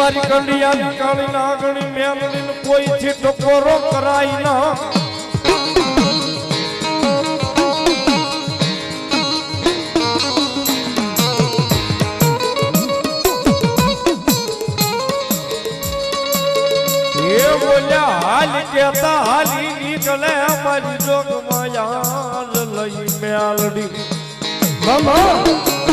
મારી કંડિયા કાળી નાગણી મેલડી કોઈથી ટકોરો કરાય ના. હાલ કેતા હાલી નીકળે મારી જોગમાં યાદ લઈ મેલડી. મામા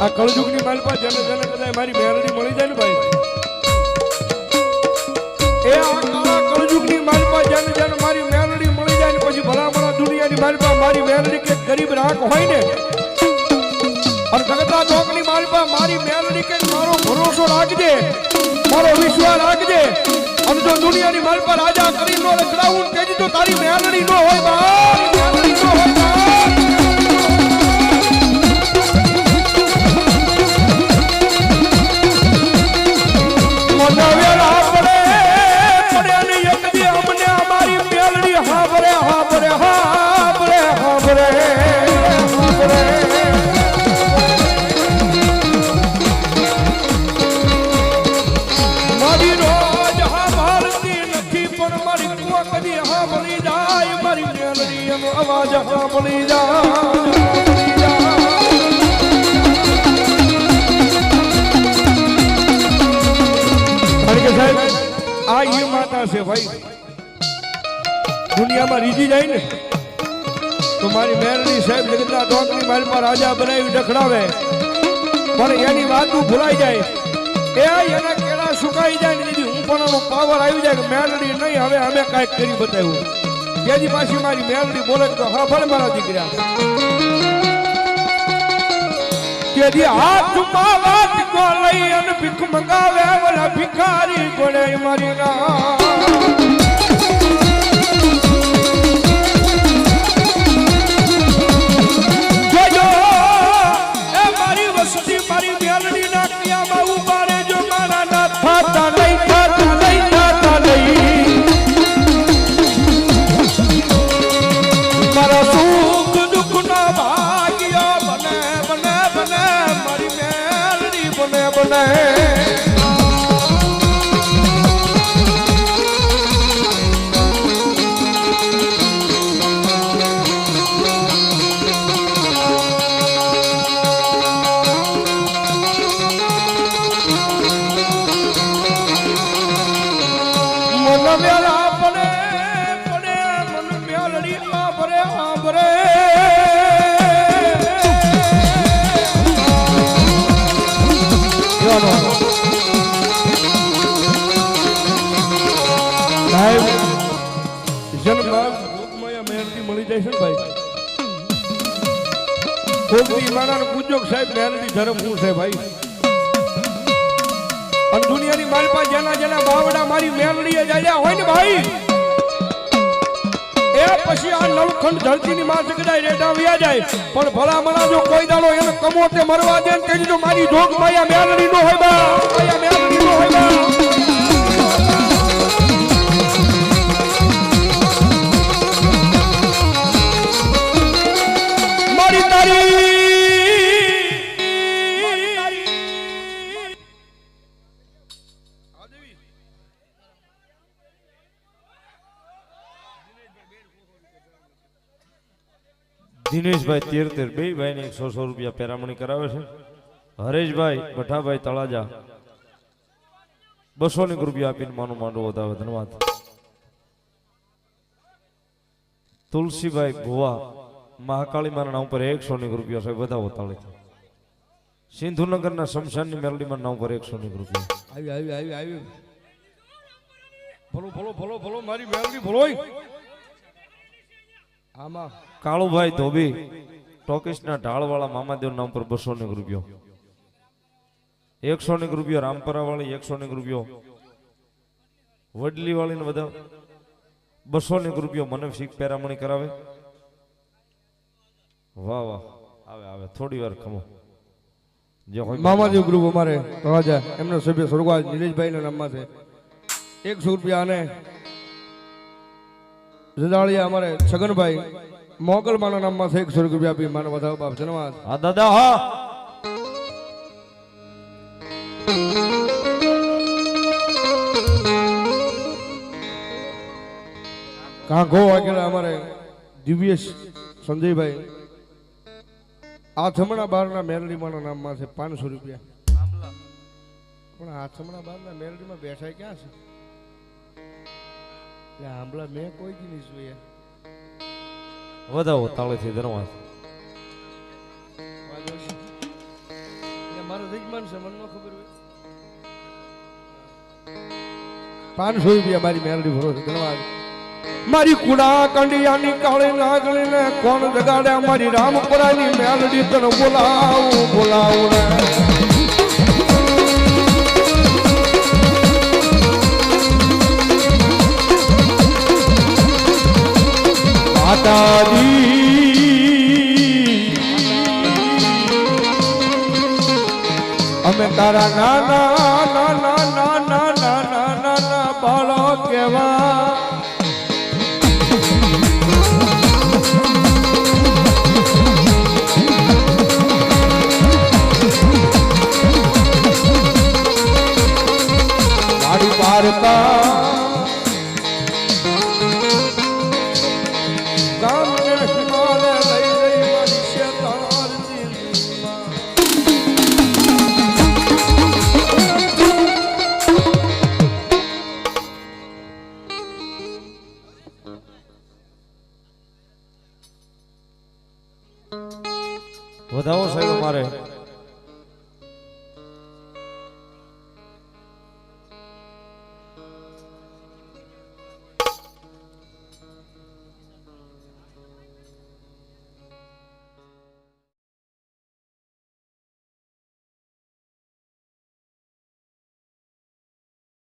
આ કળજુગની માલપા જેને જેને કદાચ મારી મેલડી મળી જાય ને ભાઈ? એ આ કાળા કળજુગની જેને જેને મારી મેલડી મળી જાય પછી ભલામણા દુનિયાની માલપા મારી મેલડી કે ગરીબ રાખ હોય ને ભરોસો રાખજે મારો વિશ્વાસ રાખજે અને તો દુનિયાની માલપા રાજા કરી નો રખડાવું કે તો તારી મેલડી નો હોય બા હાંભળી જાય ને, તો મારી મેરડી સાહેબ જગતના ટોકની મારી રાજા બનાવી ડખડાવે પણ એની વાતું ભૂલાઈ જાય. એ એના કેળા સુકાઈ જાય હું પણ પાવર આવી જાય કે નહીં, હવે અમે કાંઈક કરી બતાવ્યું. ત્યાંથી પાછી મારી મેલડી બોલે તો હા મારા દીકરા. કેદી હાથ હાથમાં વાટકો લઈ અને ભીખ મંગાવે ઓલા ભિખારી ગોળે મારી ના ભાઈ? એ પછી આ નવખંડ ધરતીની માથે કદાચ રેડા વ્યા પણ ભલા મણા જો કોઈ દાડો એને કમોતે મરવા દે ને કહેજો મારી જોગ માયા મેલડી નો હોય મેલડી નો હોય દિનેશભાઈ તેર તેર બે ભાઈને એકસો સો રૂપિયા પેરામણી કરાવે છે. હરેશભાઈ ભઠાભાઈ તળાજા. બસો ની રૂપિયા આપીને માનું માંડવું વધાવે. ધન્યવાદ. તુલસીભાઈ ભુવા, મહાકાળી મારા નામ પર એકસો ની રૂપિયા સાહેબ બધા વતાળી છે સિંધુનગરના શમશાનની મેલડીમાં નામ પર એકસો ની રૂપિયા. આવી આવી આવી આવી. ભલો ભલો ભલો ભલો, મારી મેલડી ભલો આમાં કાળુભાઈ ધોબી ટોકીસના ઢાળવાળા મામાદેવ નામ પર બસો ને રૂપિયો. એકસો ને રૂપિયો રામપરા વાળી એકસો ની રૂપિયો વડલી વાળી ને બધા બસો ની રૂપિયો મને શીખ પેરામણી કરાવે. વાહ વાહ. આવે આવે. થોડી વાર ખમો. જે હોય મામાદેવ ગ્રુપ અમારે તળાજા એમના સભ્ય સ્વર્ગવાસ નિલેશભાઈના નામમાં છે. એકસો રૂપિયા અને જદાળિયા અમારે છગનભાઈ મોગલમાના નામમાં છે એકસો રૂપિયા આપી માનો વધારો બાપ ધન્યવાદ. હા દાદા હા. કાંઘો વાગેલા અમારે દિવ્યેશ સંજયભાઈ. આથમણા બારના મેરડીમાના નામમાં છે પાંચસો રૂપિયા. પણ આથમણા બારના મેરડીમાં બેઠા ક્યાં છે? એટલે આંબળા મેં કોઈ નહીં જોયા. વધાવો તાળેથી એટલે મારો જજમાન છે મને ખબર હોય. પાંચસો રૂપિયા મારી મેલડી ભરો છે ધન્યવાદ મારી કુડા કંડિયાની કાળી નાગણી ને કોણ જગાડે મારી રામપુરાની મેલડી તને બોલાવું બોલાવું માતાજી. અમે તારા નાના નાના નાના નાના નાના બાળક કેવા